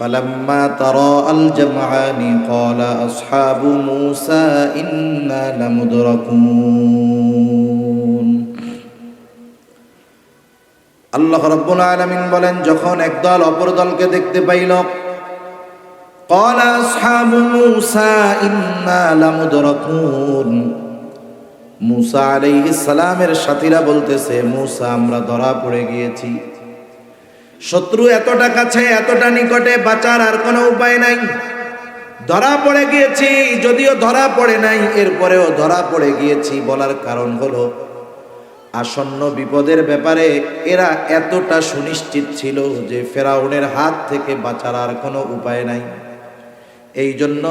فلما تراءى الجمعان قال أصحاب موسى إنا لمدركون আল্লাহ রব্বুল আলামিন বলেন যখন একদল অপর দলকে দেখতে পাইল قال أصحاب موسى إنا لمدركون মুসা আলাইহিস সালামের সাথীরা বলতেছে মুসা আমরা ধরা পড়ে গিয়েছি শত্রু এতটা কাছে, এতটা নিকটে বাঁচার আর কোনো উপায় নাই। ধরা পড়ে গিয়েছি, যদিও ধরা পড়ে নাই, এরপরেও ধরা পড়ে গিয়েছি বলার কারণ হলো, আসন্ন বিপদের ব্যাপারে এরা এতটা সুনিশ্চিত ছিল যে ফেরাউনের হাত থেকে বাঁচার আর কোনো উপায় নাই। এই জন্য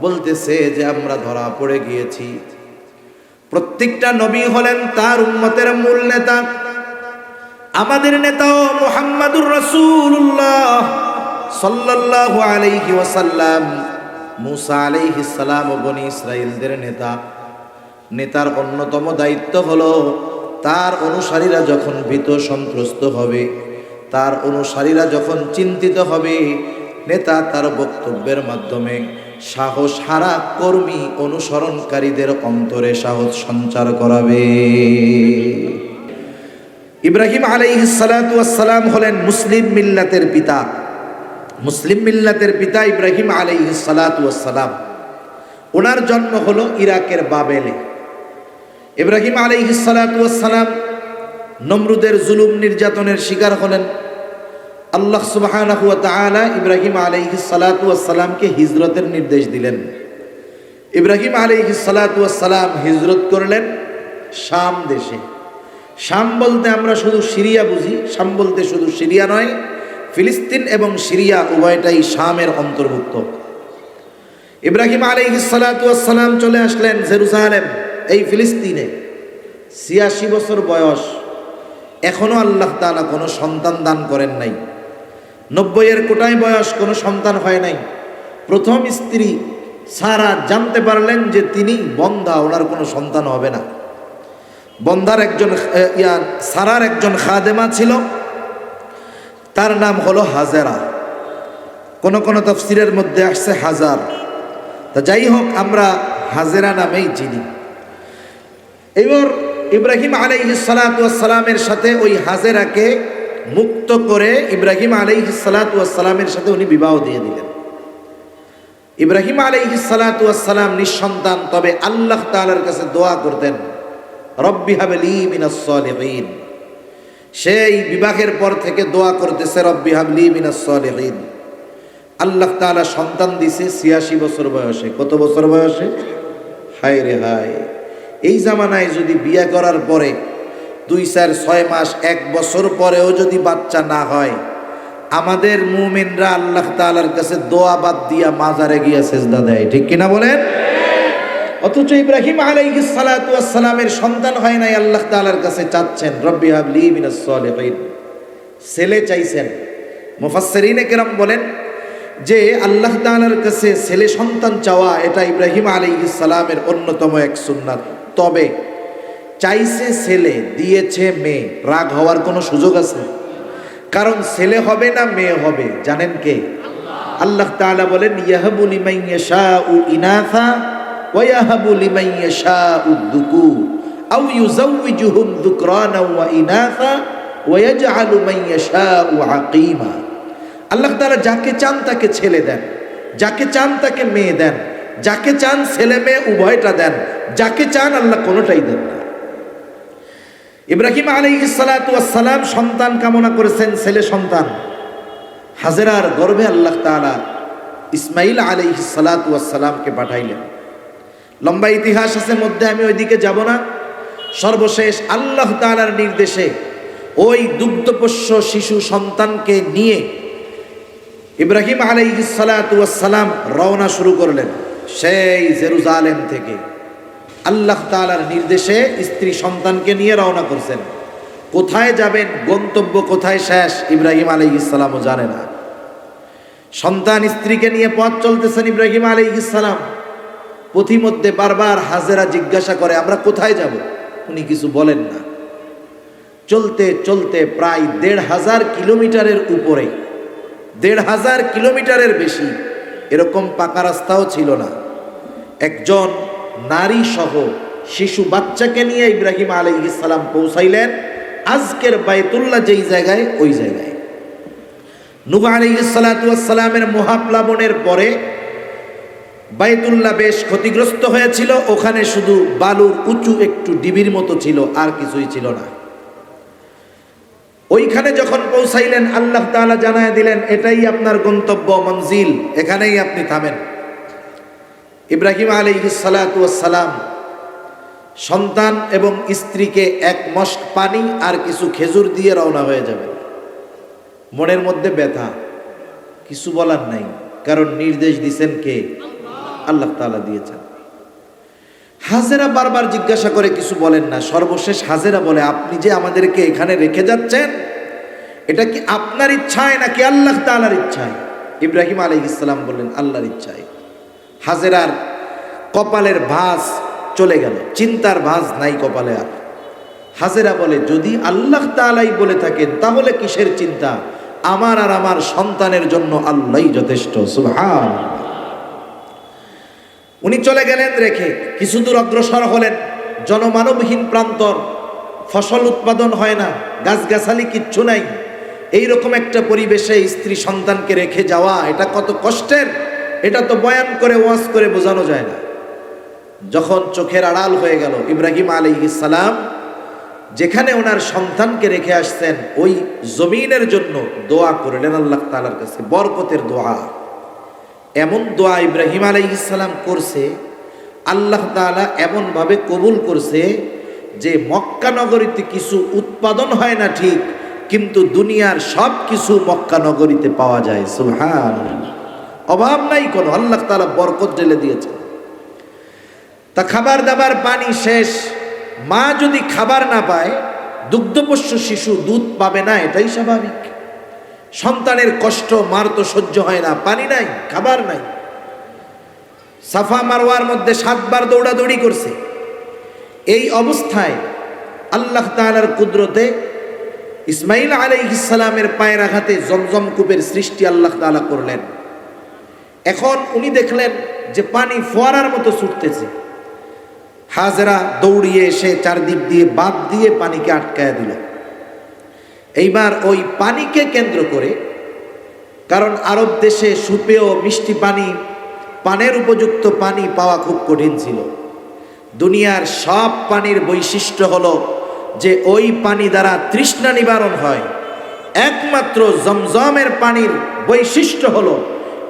বলতেছে যে আমরা ধরা পড়ে গিয়েছি। প্রত্যেকটা নবী হলেন তার উন্মতের মূল নেতা। আমাদের নেতাও মোহাম্মদুর রসুল্লাহ সাল্লাল্লাহু আলাইহি ওয়াসাল্লাম, মুসা আলাইহি সালাম ও বনি ইসরাইলদের নেতা। নেতার অন্যতম দায়িত্ব হলো তার অনুসারীরা যখন ভীত সন্ত্রস্ত হবে, তার অনুসারীরা যখন চিন্তিত হবে, নেতা তার বক্তব্যের মাধ্যমে সাহস হারা কর্মী অনুসরণকারীদের অন্তরে সাহস সঞ্চার করাবে। ইব্রাহিম আলাইহিসালাম হলেন মুসলিম মিল্লাতের পিতা। মুসলিম মিল্লাতের পিতা ইব্রাহিম আলাইহিসালাম ওনার জন্ম হলো ইরাকের বাবেলে। ইব্রাহিম আলাইহিসালাম নমরুদের জুলুম নির্যাতনের শিকার হলেন। আল্লাহ ওয়া ইব্রাহিম আলাইহিস সালাতু ওয়াস সালামকে হিজরতের নির্দেশ দিলেন। ইব্রাহিম আলাইহিস সালাতু ওয়াস সালাম হিজরত করলেন শাম দেশে। শাম বলতে আমরা শুধু সিরিয়া বুঝি, শাম বলতে শুধু সিরিয়া নয়, ফিলিস্তিন এবং সিরিয়া উভয়টাই শামের অন্তর্ভুক্ত। ইব্রাহিম আলাইহিস সালাতু সালাম চলে আসলেন জেরুজালেম এই ফিলিস্তিনে। ছিয়াশি বছর বয়স এখনও আল্লাহ তাআলা কোনো সন্তান দান করেন নাই। নব্বইয়ের কোটায় বয়স কোনো সন্তান হয় নাই। প্রথম স্ত্রী সারা জানতে পারলেন যে তিনি বন্ধা ওনার কোনো সন্তান হবে না। বন্ধার একজন ইয়া, সারার একজন খাদেমা ছিল। তার নাম হলো হাজারা। কোন কোন তফসিরের মধ্যে আসছে হাজার। তা যাই হোক, আমরা হাজেরা নামেই চিনি। এবার ইব্রাহিম আলাইহি সালামের সাথে ওই হাজেরাকে মুক্ত করে ইব্রাহিম আলাইহি সালামের সাথে উনি বিবাহ দিয়ে দিলেন। ইব্রাহিম আলাইহি সালাম নিঃসন্তান, তবে আল্লাহ তাআলার কাছে দোয়া করতেন রব্বি হাবলি মিনাস সেই বিবাহের পর থেকে দোয়া করতেছে, রব্বি হাবলি মিনাস সলিহিন। আল্লাহ তাআলা সন্তান দিছে ছিয়াশি বছর বয়সে। কত বছর বয়সে? হায় রে হায়। এই জামানায় যদি বিয়ে করার পরে দুই, চার, ছয় মাস, এক বছর পরেও যদি বাচ্চা না হয়, আমাদের মুমিনরা আল্লাহ তালার কাছে দোয়া বাদ দিয়া মাজারে গিয়া সেজদা দেয়। ঠিক কিনা বলেন? অথচ ইব্রাহিম আলাইহিস সালাতু সালামের সন্তান হয় নাই, আল্লাহ তাআলার কাছে চাচ্ছেন, রব্বি হাবলি মিনাস সলিহিন। ছেলে চাইছেন। মুফাসসিরিনে কেরাম বলেন যে, আল্লাহ তাআলার কাছে ছেলে সন্তান চাওয়া, এটা ইব্রাহিম আলাইহিস সালামের অন্যতম এক সুন্নাত। তবে চাইছে ছেলে, দিয়েছে মেয়ে, রাগ হওয়ার কোনো সুযোগ আছে? কারণ ছেলে হবে না মেয়ে হবে, জানেন কে? আল্লাহ। তাআলা বলেন, ইয়াহাবু লিমান ইয়াশাউ ইনাথা ওয়া ইয়াহাবু লিমান ইয়াশাউ দুকুর আও ইউযাউযুহুম যুকরানা ওয়া ইনাথা ওয়া ইয়াজআলু মান ইয়াশাউ আকিমা। আল্লাহ তাআলা যাকে চান তাকে ছেলে দেন, যাকে চান তাকে মেয়ে দেন, যাকে চান ছেলে মেয়ে উভয়টা দেন, যাকে চান আল্লাহ কোনোটাই দেন না। ইব্রাহিম আলী সালাম সন্তান কামনা করেছেন, ছেলে সন্তান। হাজেরার গর্ভে আল্লাহ তালা ইসমাইল আলী সালাতামকে পাঠাইলেন। লম্বা ইতিহাস আছে, মধ্যে আমি ওইদিকে যাব না। সর্বশেষ আল্লাহ তালার নির্দেশে ওই দুগ্ধপোষ্য শিশু সন্তানকে নিয়ে ইব্রাহিম আলী সালাতাম রওনা শুরু করলেন সেই জেরুজালেম থেকে। আল্লাহ তালার নির্দেশে স্ত্রী সন্তানকে নিয়ে রওনা করছেন। কোথায় যাবেন, গন্তব্য কোথায় শেষ, ইব্রাহিম আলী ইসলামও জানে না। সন্তান স্ত্রীকে নিয়ে পথ চলতেছেন ইব্রাহিম আলী ইসলাম পথিমধ্যে বারবার হাজেরা জিজ্ঞাসা করে, আমরা কোথায় যাব? উনি কিছু বলেন না। চলতে চলতে প্রায় দেড় হাজার কিলোমিটারের উপরে, দেড় হাজার কিলোমিটারের বেশি এরকম পাকা রাস্তাও ছিল না। একজন নারী সহ শিশু বাচ্চাকে নিয়ে ইব্রাহিম আলাইহিসালাম পৌঁছাইলেন, আজকের বায়তুল্লাহ যেই জায়গায়, ওই জায়গায়। নুহ আলাইহিসালামের মহাপ্লাবনের পরে বাইতুল্লাহ বেশ ক্ষতিগ্রস্ত হয়েছিল, ওখানে শুধু বালুর উঁচু একটু ডিবির মতো ছিল, আর কিছুই ছিল না। ওইখানে যখন পৌঁছাইলেন, আল্লাহ তাআলা জানায় দিলেন, এটাই আপনার গন্তব্য, মঞ্জিল, এখানেই আপনি থামেন। ইব্রাহিম আলাইহিসালাম সন্তান এবং স্ত্রীকে এক মস্ক পানি আর কিছু খেজুর দিয়ে রওনা হয়ে যাবেন। মনের মধ্যে ব্যথা, কিছু বলার নাই, কারণ নির্দেশ দিছেন কে? আল্লাহ তাআলা দিয়েছেন। হাজেরা বারবার জিজ্ঞাসা করে কিছু বলেন না। সর্বশেষ হাজেরা বলে, আপনি যে আমাদেরকে এখানে রেখে যাচ্ছেন, এটা কি আপনার ইচ্ছায় নাকি আল্লাহ তাআলার ইচ্ছায়? ইব্রাহিম আলী ইসলাম বললেন, আল্লাহর ইচ্ছায়। হাজেরার কপালের ভাঁজ চলে গেল। চিন্তার ভাঁজ নাই কপালে আর। হাজেরা বলে, যদি আল্লাহ তাআলাই বলে থাকেন, তাহলে কিসের চিন্তা? আমার আর আমার সন্তানের জন্য আল্লাহই যথেষ্ট। সুবহান উনি চলে গেলেন রেখে। কিছু দূর অগ্রসর হলেন। জনমানবহীন প্রান্তর। ফসল উৎপাদন হয় না। গাছগাছালি কিচ্ছু নাই। এইরকম একটা পরিবেশে স্ত্রী সন্তানকে রেখে যাওয়া, এটা কত কষ্টের? এটা তো বয়ান করে, ওয়াজ করে বোঝানো যায় না। যখন চোখের আড়াল হয়ে গেল ইব্রাহিম আলী সালাম, যেখানে ওনার সন্তানকে রেখে আসছেন, ওই জমিনের জন্য দোয়া করলেন আল্লাহ তালার কাছে। বরকতের দোয়া। এমন দোয়া ইব্রাহিম আলাই ইসলাম করছে, আল্লাহ তালা এমনভাবে কবুল করছে যে মক্কা নগরীতে কিছু উৎপাদন হয় না ঠিক, কিন্তু দুনিয়ার সব কিছু মক্কা নগরীতে পাওয়া যায়। সুহান অভাব নাই কোনো, আল্লাহ তালা বরকত ঢেলে দিয়েছে। তা খাবার দাবার পানি শেষ, মা যদি খাবার না পায়, দুগ্ধপোষ্য শিশু দুধ পাবে না, এটাই স্বাভাবিক। সন্তানের কষ্ট, মার তো সহ্য হয় না, পানি নাই, খাবার নাই। সাফা মারওয়ার মধ্যে সাতবার দৌড়াদৌড়ি করছে। এই অবস্থায় আল্লাহ তালার কুদরতে ইসমাইল আলী ইসালামের পায়ের আঘাতে জমজম কূপের সৃষ্টি আল্লাহ তালা করলেন। এখন উনি দেখলেন যে পানি ফোয়ারার মতো ছুটতেছে। হাজরা দৌড়িয়ে এসে চারদিক দিয়ে বাদ দিয়ে পানিকে আটকায় দিল। এইবার ওই পানিকে কেন্দ্র করে, কারণ আরব দেশে সুপেয় মিষ্টি পানি, পানের উপযুক্ত পানি পাওয়া খুব কঠিন ছিল। দুনিয়ার সব পানির বৈশিষ্ট্য হলো যে ওই পানি দ্বারা তৃষ্ণা নিবারণ হয়। একমাত্র জমজমের পানির বৈশিষ্ট্য হলো,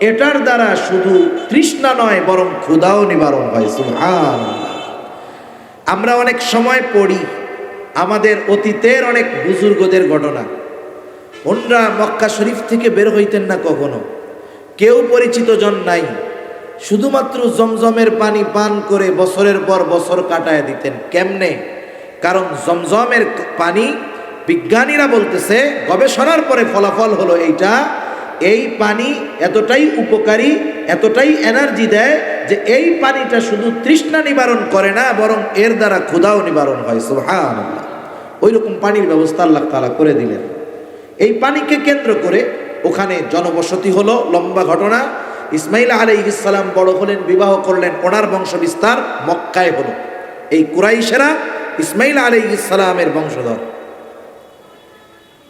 এটার দ্বারা শুধু তৃষ্ণা নয়, বরং ক্ষুধাও নিবারণ হয়। আমরা অনেক সময় পড়ি আমাদের অতীতের অনেক বুজুর্গদের ঘটনা। ওনরা মক্কা শরীফ থেকে বের হইতেন না কখনো। কেউ পরিচিত জন নাই। শুধুমাত্র জমজমের পানি পান করে বছরের পর বছর কাটায় দিতেন। কেমনে? কারণ জমজমের পানি বিজ্ঞানীরা বলতেছে, গবেষণার পরে ফলাফল হলো এইটা, এই পানি এতটাই উপকারী, এতটাই এনার্জি দেয় যে এই পানিটা শুধু তৃষ্ণা নিবারণ করে না, বরং এর দ্বারা ক্ষুধাও নিবারণ হয়। সুহান ওই রকম পানির ব্যবস্থা আল্লাহ তালা করে দিলেন। এই পানিকে কেন্দ্র করে ওখানে জনবসতি হলো, লম্বা ঘটনা। ইসমাইল আলী ইসলাম বড় হলেন, বিবাহ করলেন, ওনার বংশ বিস্তার মক্কায় হলো। এই কুরাইশেরা ইসমাইল আলী ইসালামের বংশধর।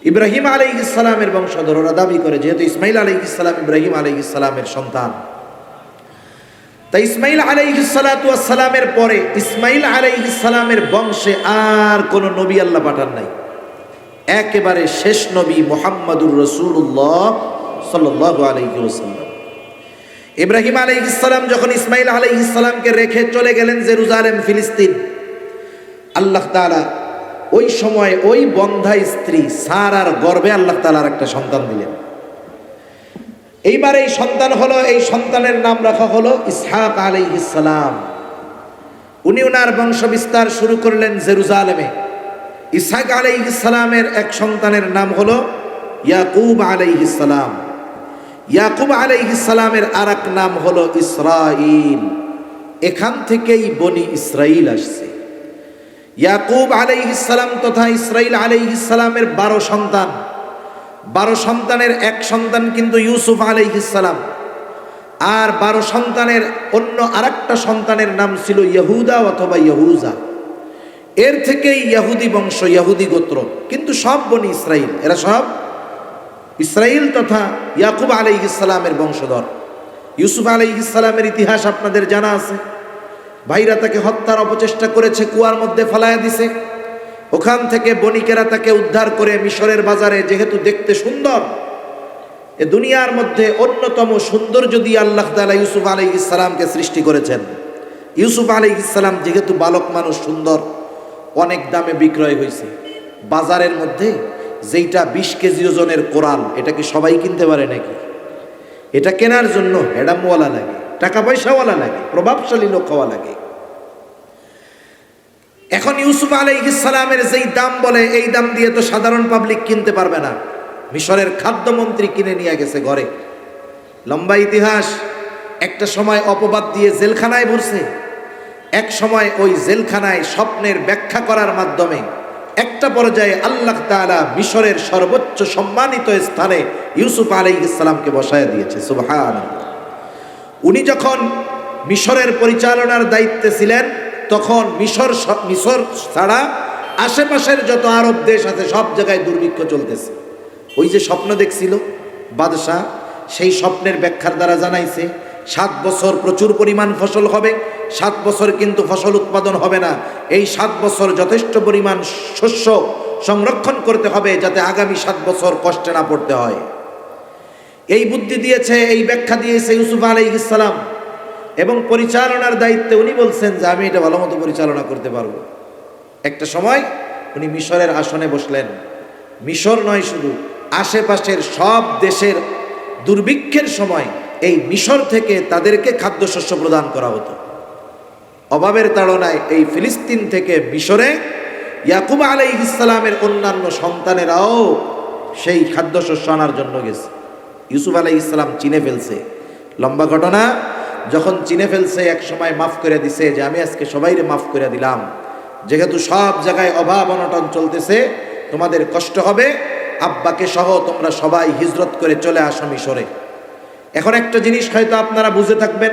ইব্রাহিম আলী ইসালামের বংশধর, ওরা দাবি করে, যেহেতু ইসমাইল আলী ইসলাম ইব্রাহিম আলী ইসলামের সন্তান। তাই ইসমাইল আলাইসালামের পরে ইসমাইল আলাইসালামের বংশে আর কোন নবী আল্লাহ পাঠান নাই। একেবারে শেষ নবী মোহাম্মদুর রসুল্লাহ সাল্লাহ আলহিউসাল্লাম ইব্রাহিম আলাই ইসলাম যখন ইসমাইল আলাই ইসলামকে রেখে চলে গেলেন জেরুজালেম, ফিলিস্তিন, আল্লাহ তালা ওই সময় ওই বন্ধা স্ত্রী সারার গর্বে আল্লাহ তালার একটা সন্তান দিলেন। এইবার এই সন্তান হলো, এই সন্তানের নাম রাখা হলো ইসহাক আলী ইসলাম উনি ওনার বংশ বিস্তার শুরু করলেন জেরুজালেমে। ইসহাক আলী ইসলামের এক সন্তানের নাম হলো ইয়াকুব আলাই ইসলাম ইয়াকুব আলাই ইসলামের আর এক নাম হলো ইসরাইল এখান থেকেই বনি ইসরাইল আসছে। ইয়াকুব আলাই ইসলাম তথা ইসরাইল আলাই ইসলামের বারো সন্তান। বারো সন্তানের এক সন্তান কিন্তু ইউসুফ আলাইহিসালাম আর বারো সন্তানের অন্য আরেকটা সন্তানের নাম ছিল ইহুদা অথবা ইহুজা এর থেকেই ইহুদি বংশ ইহুদি গোত্র। কিন্তু সব বনি ইসরাইল। এরা সব ইসরাইল তথা ইয়াকুব আলাই ইসলামের বংশধর। ইউসুফ আলাই ইসলামের ইতিহাস আপনাদের জানা আছে। ভাইরা তাকে হত্যার অপচেষ্টা করেছে, কুয়ার মধ্যে ফেলায় দিছে। ওখান থেকে বণিকেরা তাকে উদ্ধার করে মিশরের বাজারে, যেহেতু দেখতে সুন্দর, এ দুনিয়ার মধ্যে অন্যতম সৌন্দর্য দিয়ে আল্লাহ তালা ইউসুফ আলাই ইসলামকে সৃষ্টি করেছেন। ইউসুফ আলাই ইসলাম যেহেতু বালক মানুষ সুন্দর, অনেক দামে বিক্রয় হয়েছে। বাজারের মধ্যে যেইটা বিশ কেজি ওজনের কোরআন এটা কি সবাই কিনতে পারে নাকি? এটা কেনার জন্য হেডামওয়ালা লাগে, টাকা পয়সাওয়ালা লাগে, প্রভাবশালী লোক হওয়া লাগে। এখন ইউসুফ আলাইহিসালামের যেই দাম বলে, এই দাম দিয়ে তো সাধারণ পাবলিক কিনতে পারবে না। মিশরের খাদ্যমন্ত্রী কিনে নিয়ে গেছে ঘরে। লম্বা ইতিহাস, একটা সময় অপবাদ দিয়ে জেলখানায় ভরছে, এক সময় ওই জেলখানায় স্বপ্নের ব্যাখ্যা করার মাধ্যমে একটা পর্যায়ে আল্লাহ তাআলা মিশরের সর্বোচ্চ সম্মানিত স্থানে ইউসুফ আলাই ইসলামকে বসায় দিয়েছে সুবহান উনি যখন মিশরের পরিচালনার দায়িত্বে ছিলেন তখন মিশর মিশর ছাড়া আশেপাশের যত আরব দেশ আছে, সব জায়গায় দুর্ভিক্ষ চলতেছে। ওই যে স্বপ্ন দেখছিল বাদশাহ, সেই স্বপ্নের ব্যাখ্যার দ্বারা জানাইছে, সাত বছর প্রচুর পরিমাণ ফসল হবে, সাত বছর কিন্তু ফসল উৎপাদন হবে না। এই সাত বছর যথেষ্ট পরিমাণ শস্য সংরক্ষণ করতে হবে যাতে আগামী সাত বছর কষ্টে না পড়তে হয়। এই বুদ্ধি দিয়েছে, এই ব্যাখ্যা দিয়েছে ইউসুফ আলাই ইসলাম এবং পরিচালনার দায়িত্বে উনি বলছেন যে আমি এটা ভালো মতো পরিচালনা করতে পারব। একটা সময় উনি মিশরের আসনে বসলেন। মিশর নয় শুধু, আশেপাশের সব দেশের দুর্ভিক্ষের সময় এই মিশর থেকে তাদেরকে খাদ্যশস্য প্রদান করা হতো। অভাবের তাড়নায় এই ফিলিস্তিন থেকে মিশরে ইয়াকুব আলাই ইসলামের অন্যান্য সন্তানেরাও সেই খাদ্যশস্য আনার জন্য গেছে। ইউসুফ আলাই ইসলাম চিনে ফেলছে। লম্বা ঘটনা যখন চিনে ফেলছে, এক সময় মাফ করে দিছে যে আমি আজকে সবাইরে মাফ করে দিলাম। যেহেতু সব জায়গায় অভাব অনটন চলতেছে, তোমাদের কষ্ট হবে। আব্বাকে সহ তোমরা সবাই হিজরত করে চলে আসো মিশরে। এখন একটা জিনিস হয়তো আপনারা বুঝে থাকবেন।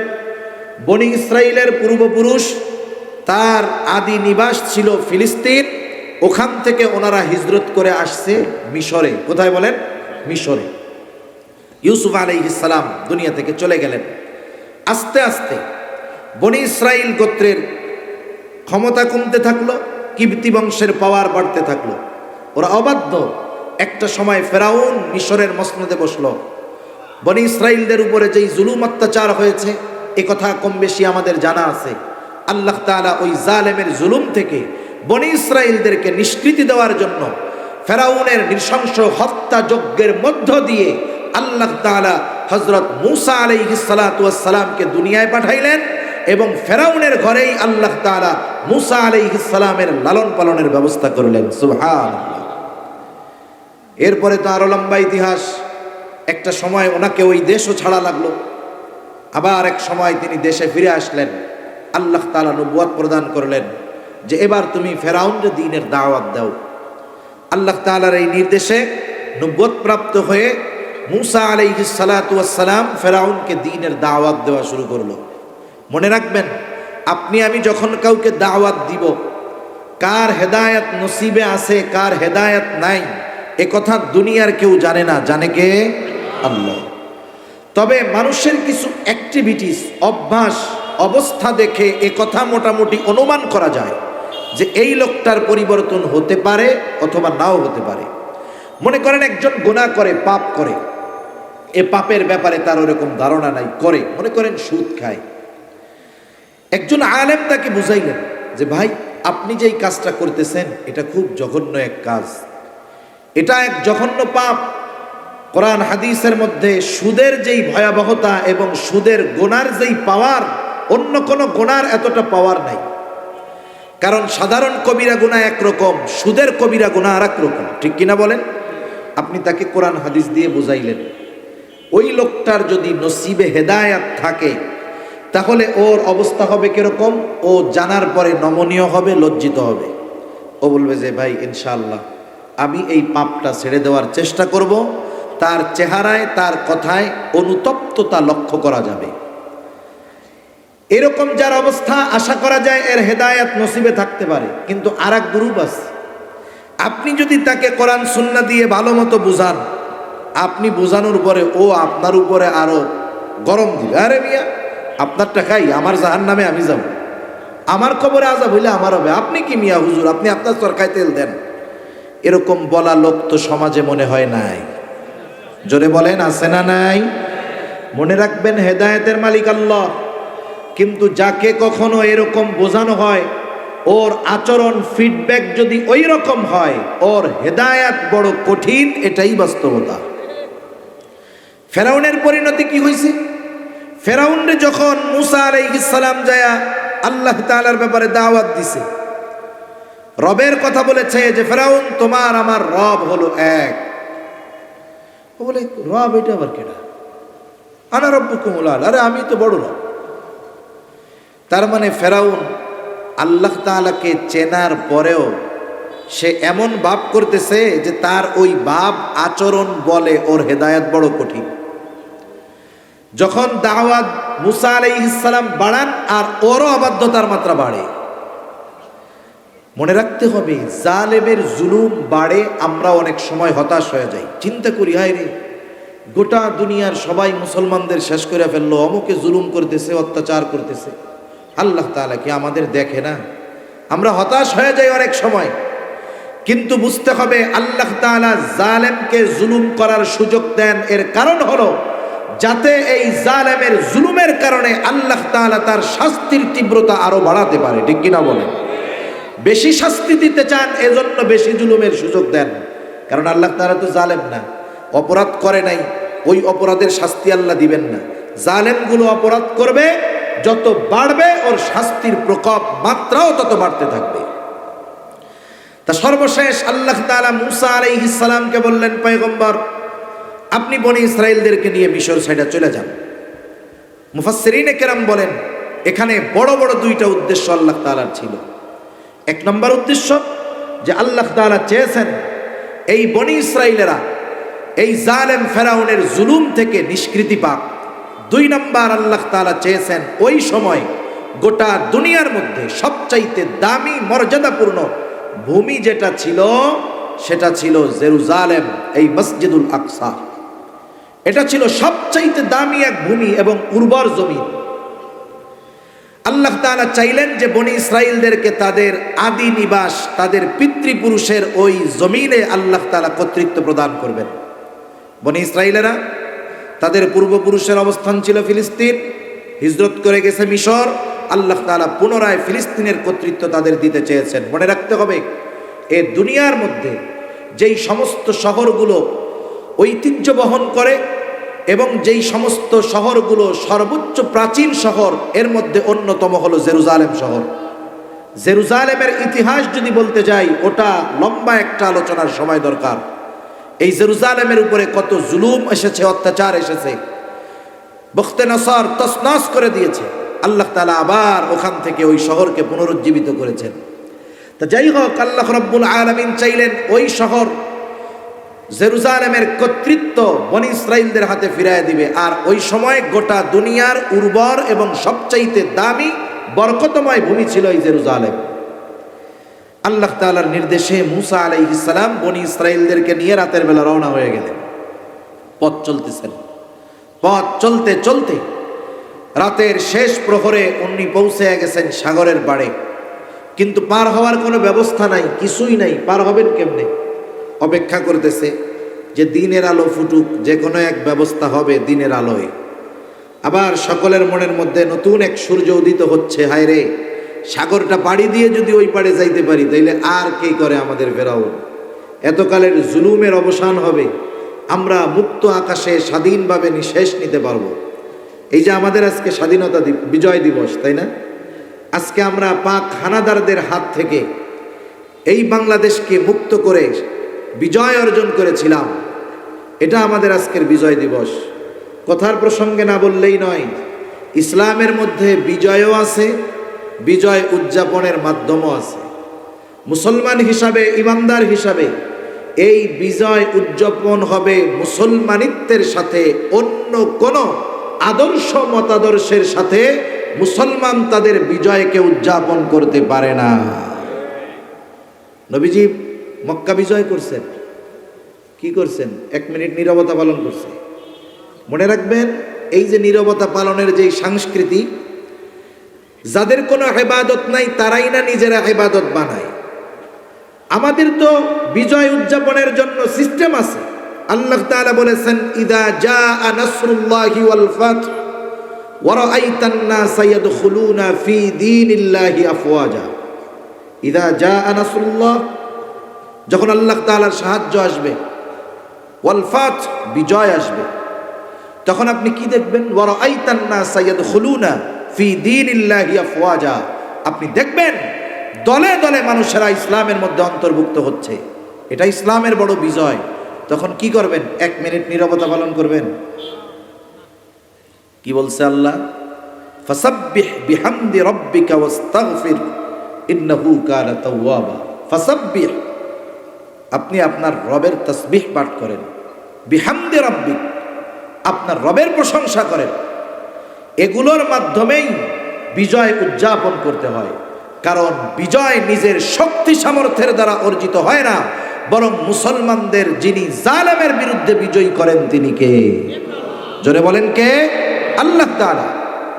বনি ইসরায়েলের পূর্বপুরুষ, তার আদি নিবাস ছিল ফিলিস্তিন। ওখান থেকে ওনারা হিজরত করে আসছে মিশরে। কোথায় বলেন? মিশরে। ইউসুফ আলাইহিসালাম দুনিয়া থেকে চলে গেলেন। আস্তে আস্তে বনি ইসরায়েল গোত্রের ক্ষমতা কমতে থাকল, কিবতি বংশের পাওয়ার বাড়তে থাকল। ওরা অবাধ্য। একটা সময় ফেরাউন মিশরের মসনদে বসল। বনি ইসরায়েলদের উপরে যেই জুলুম অত্যাচার হয়েছে, এ কথা কম বেশি আমাদের জানা আছে। আল্লাহ তাআলা ওই জালেমের জুলুম থেকে বনি ইসরায়েলদেরকে নিষ্কৃতি দেওয়ার জন্য ফেরাউনের নৃশংস হত্যাযজ্ঞের মধ্য দিয়ে আল্লাহ তাআলা হজরত মুসা আলাইহিস সালাতু ওয়াস সালামকে দুনিয়ায় পাঠাইলেন এবং ফেরাউনের ঘরেই আল্লাহ তাআলা মুসা আলাইহিস সালামের লালন পালনের ব্যবস্থা করলেন। সুবহানাল্লাহ। এরপরে তো আরও লম্বা ইতিহাস। একটা সময় ওনাকে ওই দেশও ছাড়া লাগল। আবার এক সময় তিনি দেশে ফিরে আসলেন। আল্লাহ তালা নবুয়াত প্রদান করলেন যে, এবার তুমি ফেরাউনরে দিনের দাওয়াত দাও। আল্লাহ তালার এই নির্দেশে নবুয়াত প্রাপ্ত হয়ে মুসা আলাইহিস সালাম ফেরাউনকে দিনের দাওয়াত দেওয়া শুরু করল। মনে রাখবেন, আপনি, আমি যখন কাউকে দাওয়াত দিব, কার হেদায়াত নসিবে আছে, কার হেদায়াত নাই, এ কথা দুনিয়ার কেউ জানে না। জানে কে? আল্লাহ। তবে মানুষের কিছু অ্যাক্টিভিটিস অভ্যাস, অবস্থা দেখে এ কথা মোটামুটি অনুমান করা যায় যে এই লোকটার পরিবর্তন হতে পারে অথবা নাও হতে পারে। মনে করেন একজন গোনা করে, পাপ করে। এ পাপের ব্যাপারে তার ওরকম ধারণা নাই, করে। মনে করেন সুদ খায়। একজন আলেম তাকে বুঝাইলেন যে, ভাই, আপনি যেই কাজটা করতেছেন, এটা খুব জঘন্য এক কাজ। এটা এক জঘন্য পাপ। কোরআন, হাদিসের মধ্যে সুদের যেই ভয়াবহতা এবং সুদের গোনার যেই পাওয়ার, অন্য কোনো গোনার এতটা পাওয়ার নাই। কারণ সাধারণ কবিরা গুণা একরকম, সুদের কবিরা গুণা আর রকম। ঠিক কিনা বলেন? আপনি তাকে কোরআন, হাদিস দিয়ে বুঝাইলেন। ওই লোকটার যদি নসিবে হেদায়াত থাকে, তাহলে ওর অবস্থা হবে কীরকম? ও জানার পরে নমনীয় হবে, লজ্জিত হবে। ও বলবে যে, ভাই, ইনশাআল্লাহ, আমি এই পাপটা ছেড়ে দেওয়ার চেষ্টা করব। তার চেহারায়, তার কথায় অনুতপ্ততা লক্ষ্য করা যাবে। এরকম যার অবস্থা, আশা করা যায় এর হেদায়াত নসিবে থাকতে পারে। কিন্তু আর এক আছে। আপনি যদি তাকে কোরআন সুন্না দিয়ে ভালো মতো বুঝান আপনি বোঝানোর পরে ও আপনার উপরে আরও গরম দিবে। আরে মিয়া, আপনারটা খাই, আমার জাহান নামে আমি যাব। আমার খবরে আজাব হইলে আমার হবে। আপনি কি মিয়া হুজুর? আপনি আপনার সরকায় তেল দেন। এরকম বলা লোক তো সমাজে মনে হয় নাই। জোরে বলেন, আছে না নাই? মনে রাখবেন, হেদায়েতের মালিক আল্লাহ। কিন্তু যাকে কখনো এরকম বোঝানো হয়, ওর আচরণ ফিডব্যাক যদি ওই রকম হয়, ওর হেদায়াত বড় কঠিন, এটাই বাস্তবতা। ফেরাউনের পরিণতি কি হয়েছে? ফেরাউনরে যখন মুসা আলাইহিস সালাম যায়া আল্লাহ তাআলার ব্যাপারে দাওয়াত দিছে, রবের কথা বলেছে যে, ফেরাউন, তোমার আমার রব হলো এক। বলে, রব এটা আবার কেডা? আনা আলা আরে, আমি তো বড় রব। তার মানে ফেরাউন আল্লাহ তাআলাকে চেনার পরেও সে এমন বাপ করতেছে যে, তার ওই বাপ আচরণ বলে ওর হেদায়ত বড় কঠিন। যখন দাওয়াত মুসা আলাইহিসসালাম বাড়ান আর ওরও অবাধ্যতার মাত্রা বাড়ে। মনে রাখতে হবে, জালেমের জুলুম বাড়ে, আমরা অনেক সময় হতাশ হয়ে যাই। চিন্তা করি, হায় রে, গোটা দুনিয়ার সবাই মুসলমানদের শেষ করে ফেলল, অমুকে জুলুম করতেছে, অত্যাচার করতেছে। আল্লাহ তাআলা কি আমাদের দেখে না? আমরা হতাশ হয়ে যাই অনেক সময়। কিন্তু বুঝতে হবে, আল্লাহ তাআলা জালেমকে জুলুম করার সুযোগ দেন। এর কারণ হলো যাতে এই জালেমের জুলুমের কারণে আল্লাহ তাআলা তার শাস্তির তীব্রতা আরও বাড়াতে পারে, ঠিক কিনা বলেন? বেশি শাস্তি দিতে চান, এজন্য বেশি জুলুমের সুযোগ দেন। কারণ আল্লাহ তাআলা তো জালেম না, অপরাধ করে নাই, ওই অপরাধের শাস্তি আল্লাহ দিবেন না। জালেমগুলো অপরাধ করবে, যত বাড়বে ওর শাস্তির প্রকোপ মাত্রাও তত বাড়তে থাকবে। তা সর্বশেষ আল্লাহ তাআলা মুসা আলাইহিস সালামকে বললেন, পয়গম্বর আপনি বনে ইসরায়েলদেরকে নিয়ে মিশর সাইডে চলে যান। মুফাসসিরিনে কেরাম বলেন, এখানে বড় বড় দুইটা উদ্দেশ্য আল্লাহ তাআলার ছিল। এক নম্বর উদ্দেশ্য যে আল্লাহ তাআলা চেয়েছেন এই বনি ইসরায়েলেরা এই জালেম ফেরাউনের জুলুম থেকে নিষ্কৃতি পাক। দুই নম্বর আল্লাহ তাআলা চেয়েছেন ওই সময় গোটা দুনিয়ার মধ্যে সবচাইতে দামি মর্যাদাপূর্ণ ভূমি যেটা ছিল, সেটা ছিল জেরুজালেম, এই মসজিদুল আকসা। এটা ছিল সবচাইতে দামি এক ভূমি এবং উর্বর জমিন আল্লাহ তাআলা চাইলেন যে বনি ইসরায়েলদেরকে তাদের আদি নিবাস, তাদের পিতৃপুরুষের ওই জমিনে আল্লাহ তাআলা কর্তৃত্ব প্রদান করবেন। বনি ইসরায়েলেরা তাদের পূর্বপুরুষের অবস্থান ছিল ফিলিস্তিন, হিজরত করে গেছে মিশর। আল্লাহ তাআলা পুনরায় ফিলিস্তিনের কর্তৃত্ব তাদের দিতে চেয়েছেন। মনে রাখতে হবে, এ দুনিয়ার মধ্যে যেই সমস্ত শহরগুলো ঐতিহ্য বহন করে এবং যেই সমস্ত শহরগুলো সর্বোচ্চ প্রাচীন শহর, এর মধ্যে অন্যতম হলো জেরুজালেম শহর। জেরুজালেমের ইতিহাস যদি বলতে যাই, ওটা লম্বা একটা আলোচনার সময় দরকার। এই জেরুজালেমের উপরে কত জুলুম এসেছে, অত্যাচার এসেছে। বখতে নসর তসনস করে দিয়েছে। আল্লাহ তালা আবার ওখান থেকে ওই শহরকে পুনরুজ্জীবিত করেছেন। তা যাই হোক, আল্লাহ রব্বুল আলমিন চাইলেন ওই শহর জেরুজালেমের কর্তৃত্ব বনি ইসরায়েলদের হাতে ফিরায় দিবে। আর ওই সময় গোটা দুনিয়ার উর্বর এবং সবচাইতে দামি, বরকতময় ভূমি ছিল এই জেরুজালেম। আল্লাহ তাআলার নির্দেশে মুসা আলাইহিস সালাম বনি ইসরায়েলদেরকে নিয়ে রাতের বেলা রওনা হয়ে গেলেন। পথ চলতেছেন। পথ চলতে চলতে রাতের শেষ প্রহরে উনি পৌঁছে গেছেন সাগরের পাড়ে কিন্তু পার হওয়ার কোনো ব্যবস্থা নাই, কিছুই নাই। পার হবেন কেমনে? অপেক্ষা করতেছে যে দিনের আলো ফুটুক, যে কোনো এক ব্যবস্থা হবে দিনের আলোয়। আবার সকলের মনের মধ্যে নতুন এক সূর্য উদিত হচ্ছে, হায় রে! সাগরটা পাড়ি দিয়ে যদি ওই পাড়ে যাইতে পারি, তাইলে আর কে করে আমাদের ফেরাও এতকালের জুলুমের অবসান হবে, আমরা মুক্ত আকাশে স্বাধীনভাবে নিঃশেষ নিতে পারব। এই যে আমাদের আজকে স্বাধীনতা বিজয় দিবস, তাই না? আজকে আমরা পাক হানাদারদের হাত থেকে এই বাংলাদেশকে মুক্ত করে বিজয় অর্জন করেছিলাম। এটা আমাদের আজকের বিজয় দিবস। কথার প্রসঙ্গে না বললেই নয়, ইসলামের মধ্যে বিজয়ও আছে, বিজয় উদযাপনের মাধ্যমও আছে। মুসলমান হিসাবে, ইমানদার হিসাবে এই বিজয় উদযাপন হবে মুসলমানিত্বের সাথে, অন্য কোন আদর্শ মতাদর্শের সাথে মুসলমান তাদের বিজয়কে উদযাপন করতে পারে না। নবীজি মক্কা বিজয় করছেন। কি করছেন? এক মিনিট নীরবতা পালন করছে। মনে রাখবেন, এই যে নীরবতা পালনের যে সংস্কৃতি, যাদের কোনো হেবাদত নাই, তারাই না নিজেরা হেবাদত বানায়। আমাদের তো বিজয় উদযাপনের জন্য সিস্টেম আছে। আল্লাহ তাআলা বলেছেন, ইদা জা নাসরুল্লাহি ওয়াল ফাত নাস ইয়াদখুলুনা ফি দীনিল্লাহি আফওয়াজা। ইদা জা নাসরুল্লাহ যখন আল্লাহ তাআলার সাহায্য আসবে, ওয়াল ফাত, বিজয় আসবে। তখন আপনি কি দেখবেন? ওয়ারাআইতান নাস ইয়াদখুলুনা ফি দীনিল্লাহি আফওয়াজা। আপনি দেখবেন, দলে দলে মানুষেরা ইসলামের মধ্যে অন্তর্ভুক্ত হচ্ছে। এটা ইসলামের বড় বিজয়। তখন কি করবেন? এক মিনিট নীরবতা পালন করবেন। কি বলছে আল্লাহ? ফাসাব্বিহ বিহামদি রাব্বিকা ওয়াস্তাগফির, ইন্নাহু কানা তাওয়াবা। ফাসাব্বিহ আপনি আপনার রবের তসবিহ পাঠ করেন। বিহামদি রাব্বিক, আপনার রবের প্রশংসা করেন। এগুলোর মাধ্যমেই বিজয় উদযাপন করতে হয়। কারণ বিজয় নিজের শক্তি সামর্থ্যের দ্বারা অর্জিত হয় না, বরং মুসলমানদের যিনি জালেমের বিরুদ্ধে বিজয়ী করেন তিনি কে? জোরে বলেন কে? আল্লাহ তাআলা।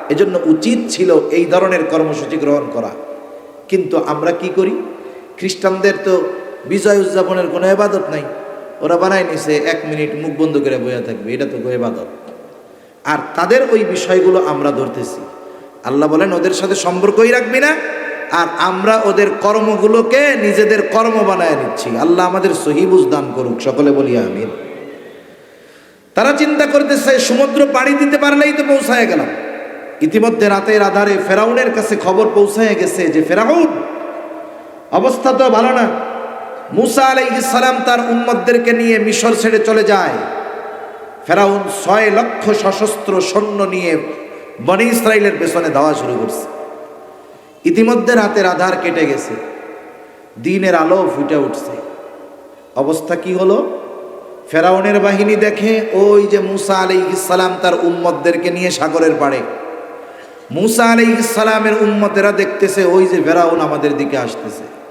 এজন্য উচিত ছিল এই ধরনের কর্মসূচি গ্রহণ করা। কিন্তু আমরা কি করি? খ্রিস্টানদের তো বিজয় উদযাপনের কোনো এবাদত নাই। ওরা বানায় নিছে, এক মিনিট মুখ বন্ধ করে বইয়া থাকবে, এটা তো এবাদত। আর তাদের ওই বিষয়গুলো আমরা ধরতেছি। আল্লাহ বলেন, ওদের সাথে সম্পর্কই রাখবি না, আর আমরা ওদের কর্মগুলোকে নিজেদের কর্ম বানায় নিচ্ছি। আল্লাহ আমাদের সহিবুজ দান করুক, সকলে বলি আমিন। তারা চিন্তা করতেছে, সমুদ্র পাড়ি দিতে পারলেই তো পৌঁছায় গেলাম। ইতিমধ্যে রাতের আধারে ফেরাউনের কাছে খবর পৌঁছায় গেছে যে, ফেরাউন, অবস্থা তো ভালো না। মুসা আলাইহিস সালাম তার উম্মতদেরকে নিয়ে মিশর ছেড়ে চলে যায়। ফেরাউন ছয় লক্ষ সশস্ত্র সৈন্য নিয়ে বনি ইসরায়েলের পেছনে ধাওয়া শুরু করছে। ইতিমধ্যে রাতের আধার কেটে গেছে। দিনের আলো ফুটে উঠছে। অবস্থা কি হলো? ফেরাউনের বাহিনী দেখে ওই যে মুসা আলি ইসালাম তার উম্মতদেরকে নিয়ে সাগরের পাড়ে। মুসা আলি ইসালামের উম্মতেরা দেখতেছে ওই যে ফেরাউন আমাদের দিকে আসতেছে।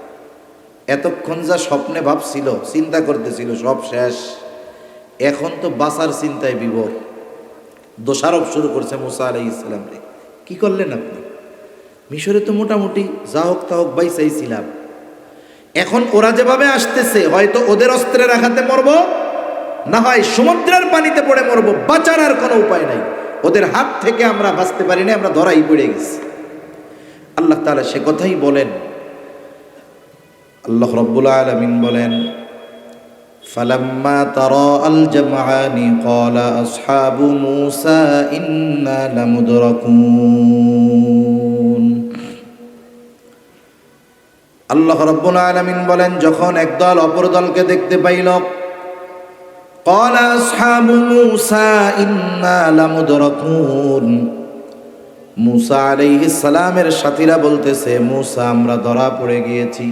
এতক্ষণ যা স্বপ্নে ভাবছিল, চিন্তা করতেছিল, সব শেষ। এখন তো বাসার চিন্তায় বিভোর। দোষারোপ শুরু করছে মুসা আলাই ইসলামরে কি করলেন আপনি? মিশরে তো মোটামুটি যা হোক তা হোক বাই চাইছিলাম এখন ওরা যেভাবে আসতেছে, হয়তো ওদের অস্ত্রের আঘাতে মরব, না হয় সমুদ্রের পানিতে পড়ে মরব, বাঁচার আর কোনো উপায় নাই। ওদের হাত থেকে আমরা বাঁচতে পারি না আমরা ধরাই পড়ে গেছি। আল্লাহ তাআলা সে কথাই বলেন আল্লাহ রব্বুল আলমিন বলেন فلما ترى الجمعان قال أصحاب موسى إنا لمدركون আল্লাহ রব্বুল আলামিন বলেন যখন একদল অপর দলকে দেখতে পাইল قال أصحاب موسى إنا لمدركون মুসা আলাইহিস সালামের সাথীরা বলতেছে মুসা আমরা ধরা পড়ে গিয়েছি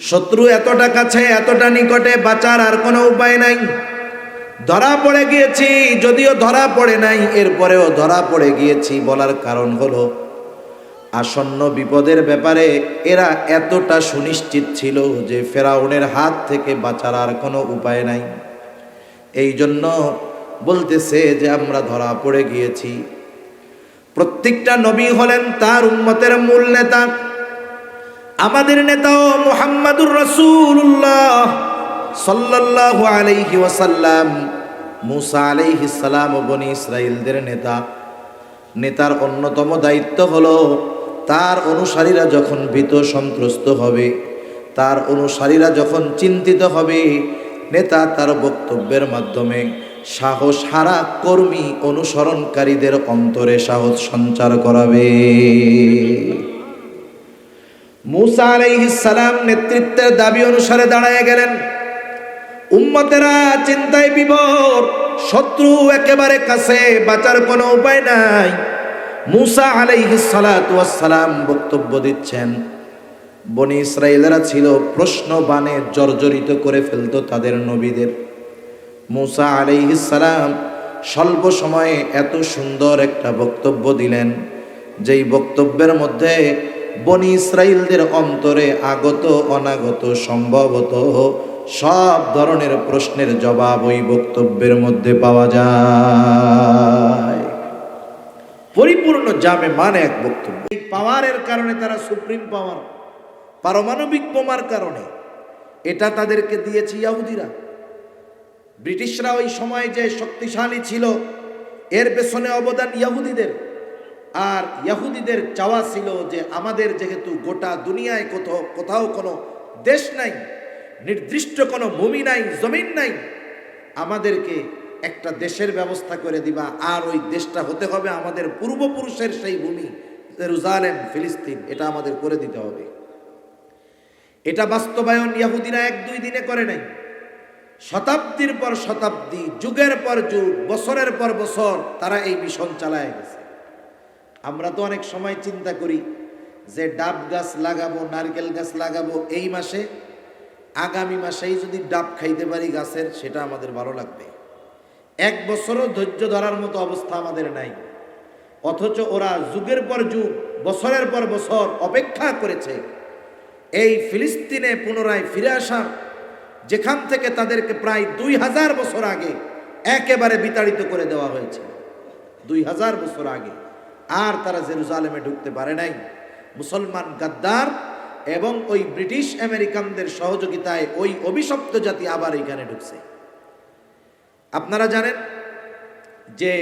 শত্রু এতটা কাছে, এতটা নিকটে বাঁচার আর কোনো উপায় নাই। ধরা পড়ে গিয়েছি, যদিও ধরা পড়ে নাই, এরপরেও ধরা পড়ে গিয়েছি বলার কারণ হলো, আসন্ন বিপদের ব্যাপারে এরা এতটা সুনিশ্চিত ছিল যে ফেরাউনের হাত থেকে বাঁচার আর কোনো উপায় নাই। এই জন্য বলতেছে যে আমরা ধরা পড়ে গিয়েছি। প্রত্যেকটা নবী হলেন তার উন্মতের মূল নেতা। আমাদের নেতাও মোহাম্মদুর রসুল্লাহ সাল্লাল্লাহু আলাইহি ওয়াসাল্লাম, মুসা আলাইহি সালাম ও বনি ইসরায়েলদের নেতা। নেতার অন্যতম দায়িত্ব হলো তার অনুসারীরা যখন ভীত সন্ত্রস্ত হবে, তার অনুসারীরা যখন চিন্তিত হবে, নেতা তার বক্তব্যের মাধ্যমে সাহস হারা কর্মী অনুসরণকারীদের অন্তরে সাহস সঞ্চার করাবে। মুসা আলাইহিস সালাম নেতৃত্বের দাবি অনুসারে দাঁড়ায় গেলেন। উম্মতেরা চিন্তায় বিভোর শত্রু একেবারে কাছে, বাঁচার কোনো উপায় নাই। মুসা আলাইহিস সালাতু সালাম বক্তব্য দিচ্ছেন। বনি ইসরায়েলেরা ছিল প্রশ্ন বানে জর্জরিত করে ফেলত তাদের নবীদের। মুসা আলাইহিসালাম স্বল্প সময়ে এত সুন্দর একটা বক্তব্য দিলেন, যেই বক্তব্যের মধ্যে বনি ইসরায়েলদের অন্তরে আগত, অনাগত, সম্ভবত সব ধরনের প্রশ্নের জবাব ওই বক্তব্যের মধ্যে পাওয়া যায়। পরিপূর্ণ জামে মানে এক বক্তব্য। এই পাওয়ারের কারণে তারা সুপ্রিম পাওয়ার, পারমাণবিক বোমার কারণে। এটা তাদেরকে দিয়েছে ইয়াহুদিরা। ব্রিটিশরা ওই সময় যে শক্তিশালী ছিল, এর পেছনে অবদান ইয়াহুদিদের। আর ইয়াহুদিদের চাওয়া ছিল যে আমাদের যেহেতু গোটা দুনিয়ায় কোথাও কোথাও কোনো দেশ নাই, নির্দিষ্ট কোনো ভূমি নাই, জমিন নাই, আমাদেরকে একটা দেশের ব্যবস্থা করে দিবা। আর ওই দেশটা হতে হবে আমাদের পূর্বপুরুষের সেই ভূমি, জেরুজালেম, ফিলিস্তিন। এটা আমাদের করে দিতে হবে। এটা বাস্তবায়ন ইয়াহুদিরা এক দুই দিনে করে নাই। শতাব্দীর পর শতাব্দী, যুগের পর যুগ, বছরের পর বছর তারা এই মিশন চালায় গেছে। আমরা তো অনেক সময় চিন্তা করি যে ডাব গাছ লাগাবো, নারকেল গাছ লাগাবো এই মাসে, আগামী মাসেই যদি ডাব খাইতে পারি গাছের, সেটা আমাদের ভালো লাগবে। এক বছরও ধৈর্য ধরার মতো অবস্থা আমাদের নাই। অথচ ওরা যুগের পর যুগ, বছরের পর বছর অপেক্ষা করেছে। এই ফিলিস্তিনে পুনরায় ফিরে আসার যেখান থেকে তাদেরকে প্রায় দুই হাজার বছর আগে একেবারে বিতাড়িত করে দেওয়া হয়েছে। দুই হাজার বছর আগে। আর তারা জেরুজালেমে ঢুকতে পারে নাই। মুসলমান গাদ্দার এবং ওই ব্রিটিশ আমেরিকানদের সহযোগিতায় ওই অভিশপ্ত জাতি আবার এখানে ঢুকছে। আপনারা জানেন যে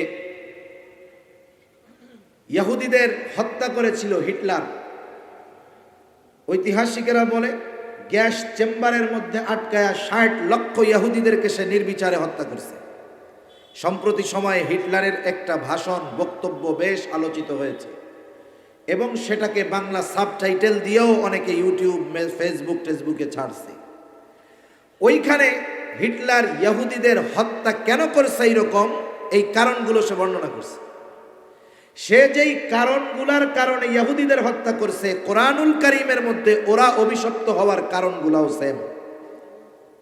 ইহুদিদের হত্যা করেছিল হিটলার। ঐতিহাসিকেরা বলে গ্যাস চেম্বারের মধ্যে আটকায়া ষাট লক্ষ ইহুদিদেরকে সে নির্বিচারে হত্যা করছে। সম্প্রতি সময়ে হিটলারের একটা ভাষণ বক্তব্য বেশ আলোচিত হয়েছে। এবং সেটাকে বাংলা সাবটাইটেল দিয়েও অনেকে ইউটিউব ফেসবুক, টেসবুকে ছাড়ছে। ওইখানে হিটলার ইহুদিদের হত্যা কেন করছে এইরকম, এই কারণগুলো সে বর্ণনা করছে। সে যেই কারণগুলার কারণে ইহুদিদের হত্যা করছে, কোরআনুল করিমের মধ্যে ওরা অভিশপ্ত হওয়ার কারণগুলাও সেম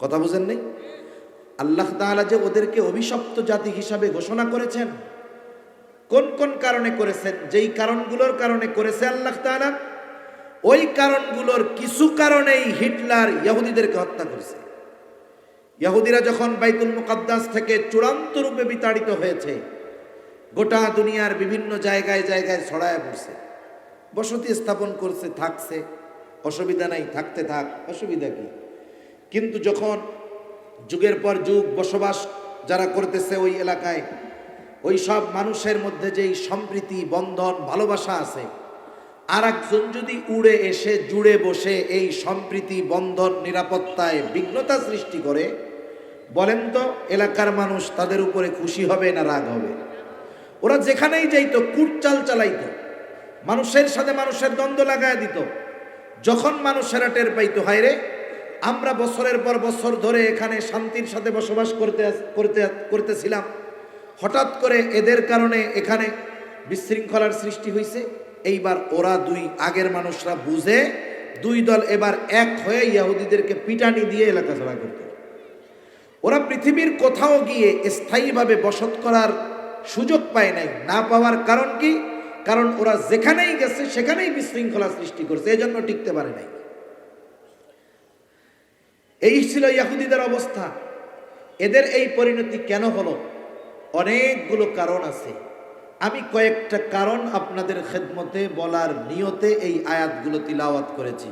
কথা বুঝেন নেই? আল্লাহ তাআলা যে ওদেরকে অভিশপ্ত জাতি হিসাবে ঘোষণা করেছেন, কোন কোন কারণে করেছেন, যেই কারণগুলোর কারণে করেছে আল্লাহ তাআলা, ওই কারণগুলোর কিছু কারণেই হিটলার ইহুদিদেরকে হত্যা করেছে। ইহুদিরা যখন বাইতুল মুকাদ্দাস থেকে চূড়ান্ত রূপে বিতাড়িত হয়েছে, গোটা দুনিয়ার বিভিন্ন জায়গায় জায়গায় ছড়ায় পড়ছে, বসতি স্থাপন করছে, থাকছে, অসুবিধা নাই, থাকতে থাক, অসুবিধা কি? কিন্তু যখন যুগের পর যুগ বসবাস যারা করতেছে ওই এলাকায়, ওই সব মানুষের মধ্যে যেই সম্প্রীতি, বন্ধন, ভালোবাসা আছে আর একজন যদি উড়ে এসে, জুড়ে বসে এই সম্প্রীতি, বন্ধন, নিরাপত্তায় বিঘ্নতা সৃষ্টি করে, বলেন তো এলাকার মানুষ তাদের উপরে খুশি হবে না রাগ হবে? ওরা যেখানেই যাইতো, কুটচাল চালাইত, মানুষের সাথে মানুষের দ্বন্দ্ব লাগায় দিত। যখন মানুষেরা টের পাইতো, হায়রে আমরা বছরের পর বছর ধরে এখানে শান্তির সাথে বসবাস করতে করতে করতেছিলাম। হঠাৎ করে এদের কারণে এখানে বিশৃঙ্খলার সৃষ্টি হয়েছে এইবার ওরা দুই আগের মানুষরা বুঝে দুই দল এবার এক হয়ে ইয়াহুদিদেরকে পিটানি দিয়ে এলাকা ছাড়া করত ওরা পৃথিবীর কোথাও গিয়ে স্থায়ীভাবে বসত করার সুযোগ পায় নাই। না পাওয়ার কারণ কি? কারণ ওরা যেখানেই গেছে সেখানেই বিশৃঙ্খলা সৃষ্টি করছে। এই জন্য টিকতে পারে নাই। এই ছিল ইয়াহুদিদের অবস্থা। এদের এই পরিণতি কেন হলো? অনেকগুলো কারণ আছে। আমি কয়েকটা কারণ আপনাদের খেদমতে বলার নিয়তে এই আয়াতগুলো তিলাওয়াত করেছি।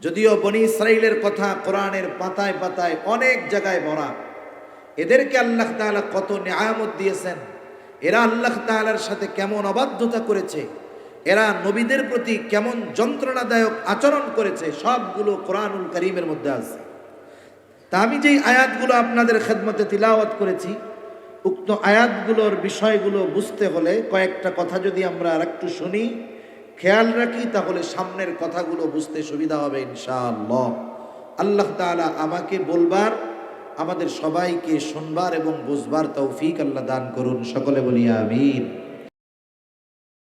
যদিও বনি ইসরাইলের কথা কোরআনের পাতায় পাতায় অনেক জায়গায় ভরা এদেরকে আল্লাহ তাআলা কত নিয়ামত দিয়েছেন। এরা আল্লাহ তাআলার সাথে কেমন অবাধ্যতা করেছে। এরা নবীদের প্রতি কেমন যন্ত্রণাদায়ক আচরণ করেছে, সবগুলো কোরআনুল করিমের মধ্যে আছে। তা আমি যেই আয়াতগুলো আপনাদের খেদমতে তিলাওয়াত করেছি, উক্ত আয়াতগুলোর বিষয়গুলো বুঝতে হলে কয়েকটা কথা যদি আমরা আর একটু শুনি, খেয়াল রাখি, তাহলে সামনের কথাগুলো বুঝতে সুবিধা হবে ইনশাআল্লাহ। আল্লাহ তাআলা আমাকে বলবার, আমাদের সবাইকে শুনবার এবং বুঝবার তৌফিক আল্লাহ দান করুন। সকলে বলি আমিন।